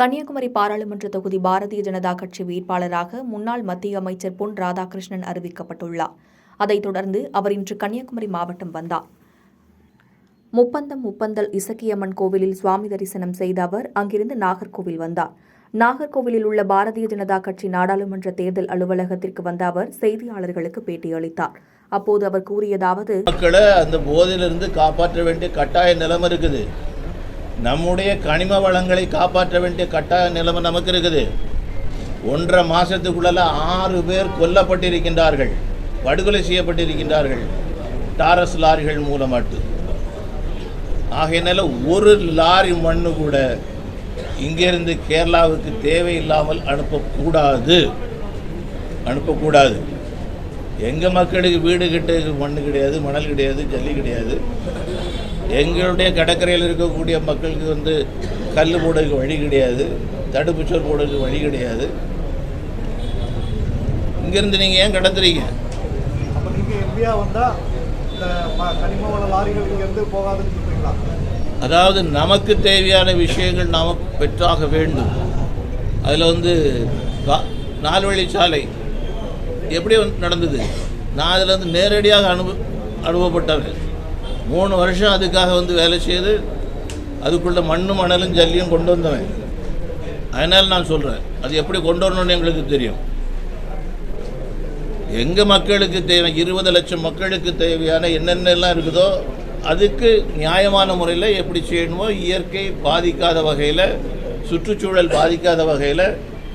கன்னியாகுமரி பாராளுமன்ற தொகுதி பாரதிய ஜனதா கட்சி வேட்பாளராக முன்னாள் மத்திய அமைச்சர் பொன் ராதாகிருஷ்ணன் அறிவிக்கப்பட்டுள்ளார். அதைத் தொடர்ந்து அவர் இன்று கன்னியாகுமரி மாவட்டம் வந்தார். முப்பந்தம் முப்பந்தல் இசக்கியம்மன் கோவிலில் சுவாமி தரிசனம் செய்த அவர் அங்கிருந்து நாகர்கோவில் வந்தார். நாகர்கோவிலில் உள்ள பாரதிய ஜனதா கட்சி நாடாளுமன்ற தேர்தல் அலுவலகத்திற்கு வந்த அவர் செய்தியாளர்களுக்கு பேட்டியளித்தார். அப்போது அவர் கூறியதாவது மக்களை அந்த போதையிலிருந்து காப்பாற்ற வேண்டிய கட்டாய நிலம் இருக்குது. நம்முடைய கனிம வளங்களை காப்பாற்ற வேண்டிய கட்டாய நிலைமை நமக்கு இருக்குது. ஒன்றரை மாதத்துக்குள்ள ஆறு பேர் கொல்லப்பட்டிருக்கின்றார்கள். படுகொலை செய்யப்பட்டிருக்கின்றார்கள். டாரஸ் லாரிகள் மூலமாட்டு. ஆகையினால ஒரு லாரி மண்ணு கூட இங்கிருந்து கேரளாவுக்கு தேவையில்லாமல் அனுப்பக்கூடாது. அனுப்பக்கூடாது. எங்கள் மக்களுக்கு வீடு கிட்ட மண் கிடையாது மணல் கிடையாது ஜல்லி கிடையாது. எங்களுடைய கடற்கரையில் இருக்கக்கூடிய மக்களுக்கு வந்து கல் போடுறதுக்கு வழி கிடையாது. தடுப்புச்சோர் போடுறதுக்கு வழி கிடையாது. இங்கேருந்து நீங்கள் ஏன் கடத்துறீங்க? அப்போ நீங்கள் எம்பியா வந்தால் இந்த கனிம வள லாரிகள் இங்கேருந்து போகாதுன்னு சொல்கிறீங்களா அதாவது நமக்கு தேவையான விஷயங்கள் நாம் பெற்றாக வேண்டும். அதில் வந்து கா- நாலு வழிச்சாலை எப்படி வந்து நடந்தது? நான் அதில் வந்து நேரடியாக அனுபவ அனுபவப்பட்டவன். மூணு வருஷம் அதுக்காக வந்து வேலை செய்து அதுக்குள்ள மண்ணும் மணலும் ஜல்லியும் கொண்டு வந்தவன். அதனால் நான் சொல்கிறேன் அது எப்படி கொண்டு வரணும்னு எங்களுக்கு தெரியும். எங்கள் மக்களுக்கு தேவை இருபது லட்சம் மக்களுக்கு தேவையான என்னென்னலாம் இருக்குதோ அதுக்கு நியாயமான முறையில் எப்படி செய்யணுமோ இயற்கை பாதிக்காத வகையில் சுற்றுச்சூழல் பாதிக்காத வகையில்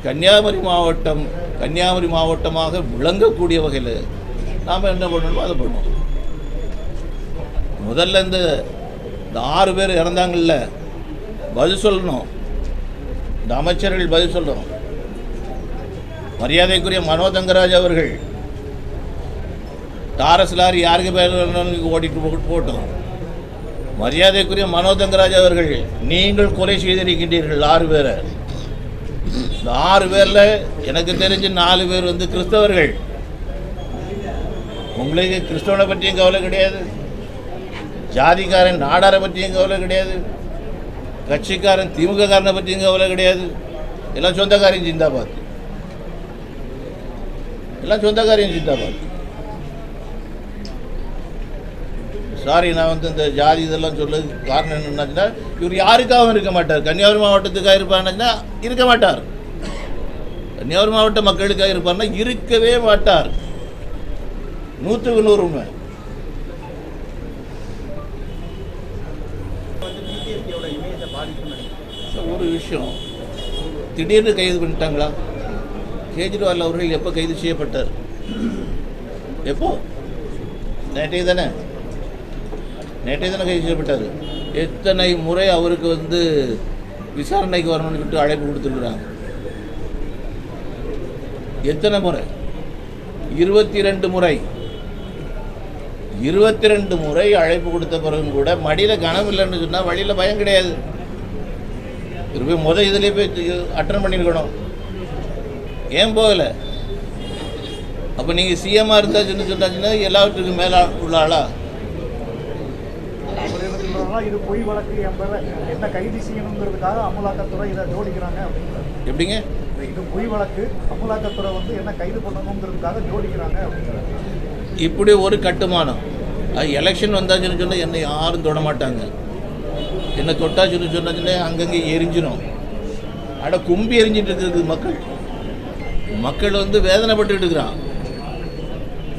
கன்னியாகுமரி மாவட்டம் கன்னியாகுமரி மாவட்டமாக விளங்கக்கூடிய வகையில் நாம் என்ன பண்ணணுமோ அதை பண்ணுவோம். முதல்ல இந்த இந்த ஆறு பேர் இறந்தாங்கல்ல பதில் சொல்லணும். இந்த அமைச்சர்கள் பதில் சொல்லணும். மரியாதைக்குரிய மனோ தங்கராஜ் அவர்கள் டாரஸ் லாரி யாருக்கு பேர் ஓட்டிட்டு போட்டோம். மரியாதைக்குரிய மனோ தங்கராஜ் அவர்கள் நீங்கள் கொலை செய்திருக்கின்றீர்கள் ஆறு பேரை. இந்த ஆறு பேரில் எனக்கு தெரிஞ்சு நாலு பேர் வந்து கிறிஸ்தவர்கள். உங்களுக்கு கிறிஸ்தவனை பற்றியும் கவலை கிடையாது. ஜாதிக்காரன் நாடாரை பற்றியும் கவலை கிடையாது. கட்சிக்காரன் திமுக காரனை பற்றியும் கவலை கிடையாது. எல்லாம் சொந்தக்காரையும் சிந்தாபாத் எல்லாம் சொந்தக்காரையும் சிந்தாபாத் சாரி நான் வந்து இந்த ஜாதி இதெல்லாம் சொல்லுறது காரணம் என்னன்னாச்சுன்னா இவர் யாருக்காகவும் இருக்க மாட்டார். கன்னியாகுமரி மாவட்டத்துக்காக இருப்பாருன்னா இருக்க மாட்டார். கன்னியாகுமரி மாவட்ட மக்களுக்காக இருப்பார்னா இருக்கவே மாட்டார். நூற்றுக்கு நூறு உண்மை. ஒரு விஷயம். திடீர்னு கைது பண்ணிட்டாங்களா? கேஜ்ரிவால் அவர்கள் எப்போ கைது செய்யப்பட்டார்? எப்போ? நேற்றைய தானே. நேற்றைய தானே கைது செய்யப்பட்டார். எத்தனை முறை அவருக்கு வந்து விசாரணைக்கு வரணும்னு சொல்லிட்டு அழைப்பு கொடுத்துருக்குறாங்க. எத்தனை முறை? இருபத்தி ரெண்டு முறை. இருபத்தி ரெண்டு முறை அழைப்பு கொடுத்த பிறகும் கூட மடியில் கனவு இல்லைன்னு சொன்னால் வழியில் பயம் கிடையாது. இவர் போய் முத இதுலேயே போய் அட்டன் பண்ணியிருக்கணும். ஏன் போகலை? அப்போ நீங்கள் சிஎம்மாக இருந்தாச்சுன்னு சொன்னாச்சுன்னா எல்லாவற்றுக்கும் மேலே உள்ள ஆளா? இது பொய் வழக்கு என்ன கைது செய்யணுங்கிறதுக்காக அமலாக்கத்துறை இதை ஜோடிக்கிறாங்க எப்படிங்க? இது பொய் வழக்கு அமலாக்கத்துறை வந்து என்ன கைது பண்ணணுங்கிறதுக்காக ஜோடிக்கிறாங்க அப்படிங்கிறார் இப்படி ஒரு கட்டுமானம். அது எலெக்ஷன் வந்தாச்சுன்னு சொன்னால் என்னை யாரும் தொட மாட்டாங்க. என்னை தொட்டாச்சுன்னு சொன்னாச்சுன்னா அங்கங்கே எரிஞ்சிடும் அட கும்பி எரிஞ்சிட்டு இருக்குது மக்கள். மக்கள் வந்து வேதனைப்பட்டு இருக்கிறான்.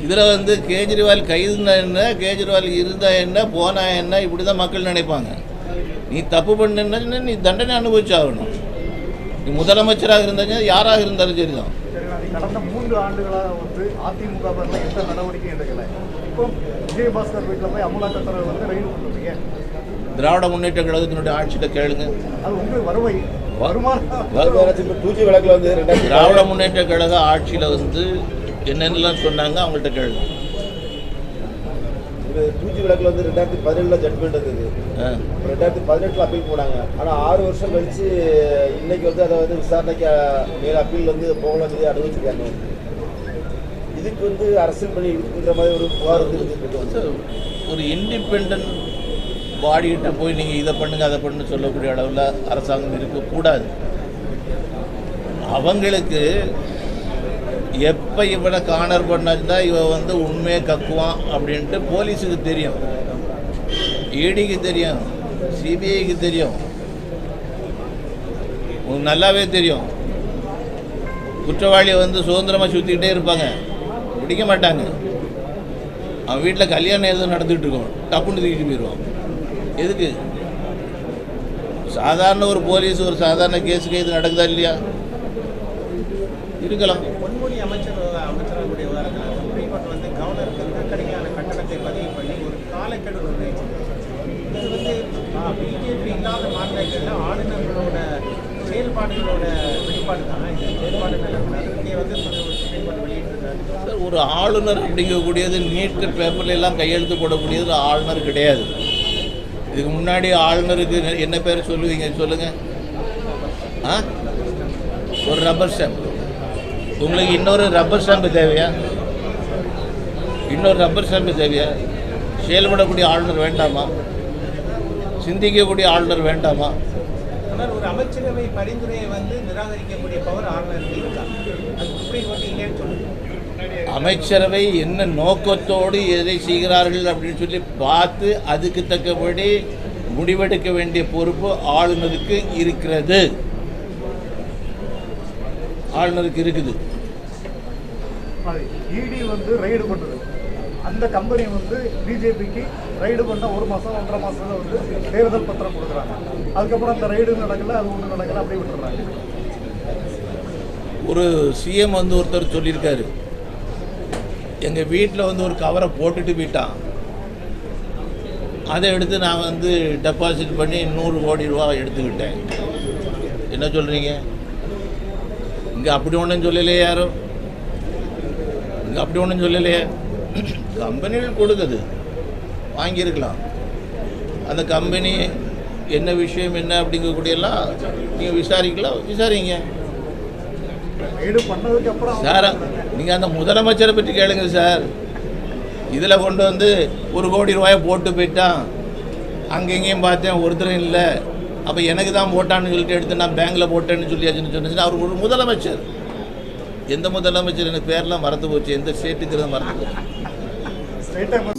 இதில் வந்து கேஜ்ரிவால் கைதுனா என்ன கேஜ்ரிவால் இருந்தா என்ன போனா என்ன இப்படி தான் மக்கள் நினைப்பாங்க. நீ தப்பு பண்ணுன்னா நீ தண்டனை அனுபவிச்சாகணும். நீ முதலமைச்சராக இருந்தாச்சுன்னா யாராக இருந்தாலும் சரிதான். சரி கடந்த மூன்று ஆண்டுகளாக வந்து அதிமுக பேரில் எந்த நடவடிக்கையும் எடுக்கலை. இப்போ விஜயபாஸ்கர் வீட்டில் போய் அமலாக்கத்துறை வந்து ரெய்டு பண்ணுறீங்க. திராவிட முன்னேற்ற கழகத்தினுடைய ஆட்சியில் கேளுங்க. அது உங்களுக்கு வருவை வருமானம் திராவிட முன்னேற்ற கழக ஆட்சியில் வந்து என்னென்னலாம் சொன்னாங்க அவங்கள்ட்ட கேளுங்க. டூ ஜி வழக்கில் வந்து ரெண்டாயிரத்தி பதினேழில் ஜட்மெண்ட் இருந்தது ரெண்டாயிரத்தி பதினெட்டில் அப்பீல் போனாங்க. ஆனால் ஆறு வருஷம் கழிச்சு இன்னைக்கு வந்து அதை வந்து விசாரணைக்கு மேல் அப்பீல் வந்து போகலாம் சொல்லி அனுபவிச்சிருக்காங்க இதுக்கு வந்து அரசியல் பண்ணி இருக்குங்கிற மாதிரி ஒரு புகார் வந்து சார், ஒரு இண்டிபெண்ட் பாடிகிட்ட போய் நீங்கள் இதை பண்ணுங்க அதை பண்ணுன்னு சொல்லக்கூடிய அளவில் அரசாங்கம் இருக்கக்கூடாது. அவங்களுக்கு எப்போ இவனை கார்னர் பண்ணா இவன் வந்து உண்மையை கக்குவான் அப்படின்ட்டு போலீஸுக்கு தெரியும். ஈடிக்கு தெரியும். சிபிஐக்கு தெரியும். உங்களுக்கு நல்லாவே தெரியும். குற்றவாளியை வந்து சுதந்திரமாக சுற்றிக்கிட்டே இருப்பாங்க. பிடிக்க மாட்டாங்க. அவன் வீட்டில் கல்யாணம் எதுவும் நடந்துகிட்டு இருக்கோம் டப்புன்னு தூக்கிட்டு போயிடுவான். எதுக்கு? சாதாரண ஒரு போலீஸ் ஒரு சாதாரண கேஸுக்கு இது நடக்குதா இல்லையா? இருக்கலாம். பொன்முடி அமைச்சர் அமைச்சர்களுடைய விவரத்தில் சுப்ரீம் கோர்ட் வந்து கவர்னருக்கு நெருக்கடிக்கான கட்டணத்தை பதிவு பண்ணி ஒரு காலக்கெடு நிர்ணயிச்சிருக்கு இது வந்து பிஜேபி இல்லாத மாநிலங்களில் ஆளுநர்களோட செயல்பாடுகளோட வெளிப்பாடு தானே இந்த செயல்பாடு நடக்குது அதற்கே வந்து சுப்ரீம் கோர்ட் வெளியிட்டிருக்காரு. சார், ஒரு ஆளுநர் அப்படிங்கக்கூடியது நீட்டு பேப்பர்ல எல்லாம் கையெழுத்து போடக்கூடியது ஆளுநர் கிடையாது. இதுக்கு முன்னாடி ஆளுநருக்கு என்ன- பேர் சொல்லுவீங்க? சொல்லுங்க. ஆ? ஒரு ரப்பர் ஸ்டாம்ப் உங்களுக்கு இன்னொரு ரப்பர் ஸ்டாம்பு தேவையா? இன்னொரு ரப்பர் ஸ்டாம்பு தேவையா? செயல்படக்கூடிய ஆளுநர் வேண்டாமா? சிந்திக்கக்கூடிய ஆளுநர் வேண்டாமா? ஆனால் ஒரு அமைச்சரவை பரிந்துரையை வந்து நிராகரிக்கக்கூடிய பவர் ஆளுநருக்கு இருக்கா? அது அமைச்சரவை என்ன நோக்கத்தோடு எதை செய்கிறார்கள் அப்படின்னு சொல்லி பார்த்து அதுக்கு தக்கபடி முடிவெடுக்க வேண்டிய பொறுப்பு ஆளுநருக்கு இருக்கிறது. ஆளுநருக்கு இருக்குது. இடி வந்து ரைடு பண்ணுது அந்த கம்பெனி வந்து பிஜேபிக்கு ரைடு பண்ண ஒரு மாதம் ஒன்றரை மாதத்துல வந்து தேர்தல் பத்திரம் கொடுக்குறாங்க. அதுக்கப்புறம் அந்த ரைடு நடக்கல அது ஒன்றும் நடக்கல அப்படியே விட்டுறாங்க ஒரு சிஎம் வந்து ஒருத்தர் சொல்லியிருக்காரு. எங்கள் வீட்டில் வந்து ஒரு கவரை போட்டுட்டு போயிட்டான். அதை எடுத்து நான் வந்து டெபாசிட் பண்ணி நூறு கோடி ரூபா எடுத்துக்கிட்டேன். என்ன சொல்கிறீங்க இங்கே அப்படி ஒன்றும் சொல்லலையே யாரும் இங்கே அப்படி ஒன்றும் சொல்லலையே. கம்பெனிகள் கொடுக்குது. வாங்கியிருக்கலாம். அந்த கம்பெனி என்ன விஷயம் என்ன அப்படிங்கக்கூடியெல்லாம் நீங்கள் விசாரிக்கலாம் விசாரிங்க. சார் நீங்கள் அந்த முதலமைச்சரை பற்றி கேளுங்க சார். இதில் கொண்டு வந்து ஒரு கோடி ரூபாயை போட்டு போயிட்டான். அங்கெங்கேயும் பார்த்தேன் ஒருத்தரும் இல்லை. அப்போ எனக்கு தான் போட்டான்னு சொல்லிட்டு எடுத்து நான் பேங்கில் போட்டேன்னு சொல்லியாச்சுன்னு சொன்னிச்சுன்னா அவர் ஒரு முதலமைச்சர். எந்த முதலமைச்சர்? எனக்கு பேர்லாம் மறந்து போச்சு. எந்த ஸ்டேட்டுங்கிறது மறந்து போச்சு.